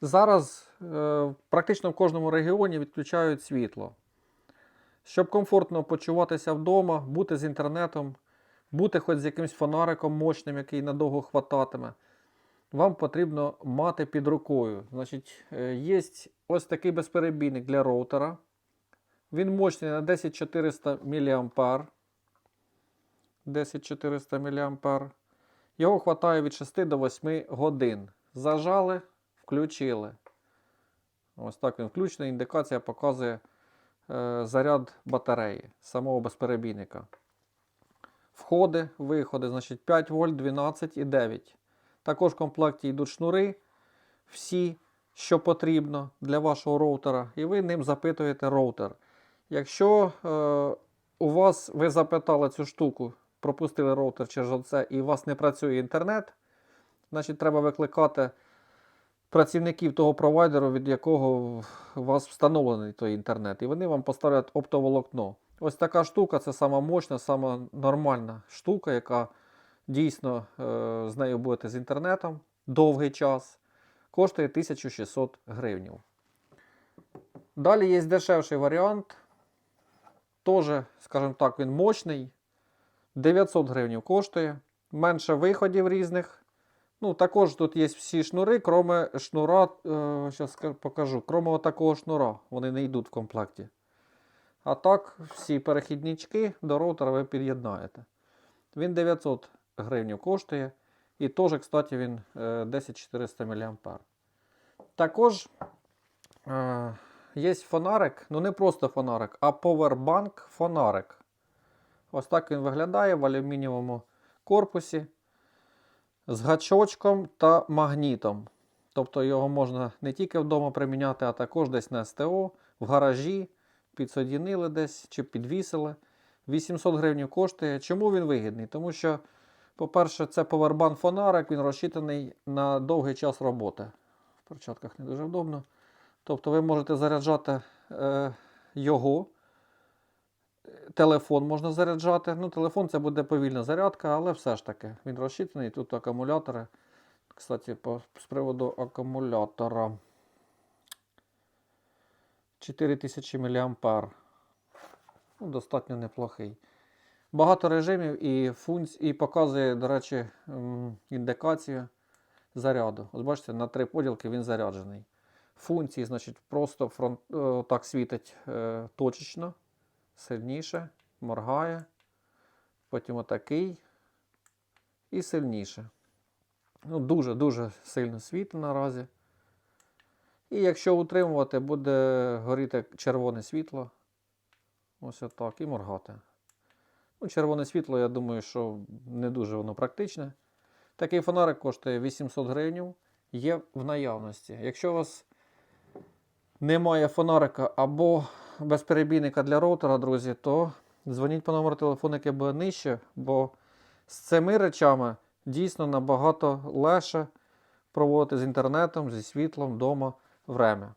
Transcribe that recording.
Зараз е, практично в кожному регіоні відключають світло. Щоб комфортно почуватися вдома, бути з інтернетом, бути хоч з якимсь фонариком мощним, який надовго хвататиме, вам потрібно мати під рукою. Значить, е, є ось такий безперебійник для роутера. Він мощний на 10400 мА. 10400 мА. Його хватає від 6 до 8 годин. Зажали, включили. Ось так він включений. Індикація показує е, заряд батареї самого безперебійника. Входи, виходи, значить 5 вольт, 12 і 9. Також в комплекті йдуть шнури, всі, що потрібно для вашого роутера, і ви ним запитуєте роутер. Якщо е, у вас ви запитали цю штуку, пропустили роутер через оце, і у вас не працює інтернет, значить треба викликати працівників того провайдеру, від якого у вас встановлений той інтернет, і вони вам поставлять оптоволокно. Ось така штука це сама мощна, сама нормальна штука, яка дійсно е, з нею будете з інтернетом довгий час. Коштує 1600 гривень. Далі є дешевший варіант. Теж, скажімо так, він мощний. 900 гривень коштує. Менше виходів різних. Ну, також тут є всі шнури, кроме шнура, е, покажу, кроме такого шнура, вони не йдуть в комплекті. А так, всі перехіднички до роутера ви під'єднаєте. Він 900 гривень коштує. І теж, кстати, він е, 10400 мА. Також е, є фонарик, ну не просто фонарик, а повербанк фонарик. Ось так він виглядає в алюмінієвому корпусі з гачочком та магнітом. Тобто його можна не тільки вдома приміняти, а також десь на СТО, в гаражі, підсодінили десь чи підвісили. 800 гривень коштує. Чому він вигідний? Тому що, по-перше, це повербан фонарик, він розчитаний на довгий час роботи. В перчатках не дуже вдобно. Тобто ви можете заряджати е, його. Телефон можна заряджати. Ну, телефон це буде повільна зарядка, але все ж таки він розчитаний. Тут акумулятори. Кстати, по, з приводу акумулятора 4000 мА. Ну, достатньо неплохий. Багато режимів і функцій, і показує, до речі, індикацію заряду. Ось бачите, на три поділки він заряджений. Функції, значить, просто фронт, е, так світить е, точечно, сильніше, моргає. Потім отакий і сильніше. Ну, Дуже-дуже сильно світить наразі. І якщо утримувати, буде горіти червоне світло. Ось отак, і моргати. Ну, червоне світло, я думаю, що не дуже воно практичне. Такий фонарик коштує 800 гривень. Є в наявності. Якщо у вас немає фонарика або безперебійника для роутера, друзі, то дзвоніть по номеру телефону, який буде нижче, бо з цими речами дійсно набагато легше проводити з інтернетом, зі світлом вдома время.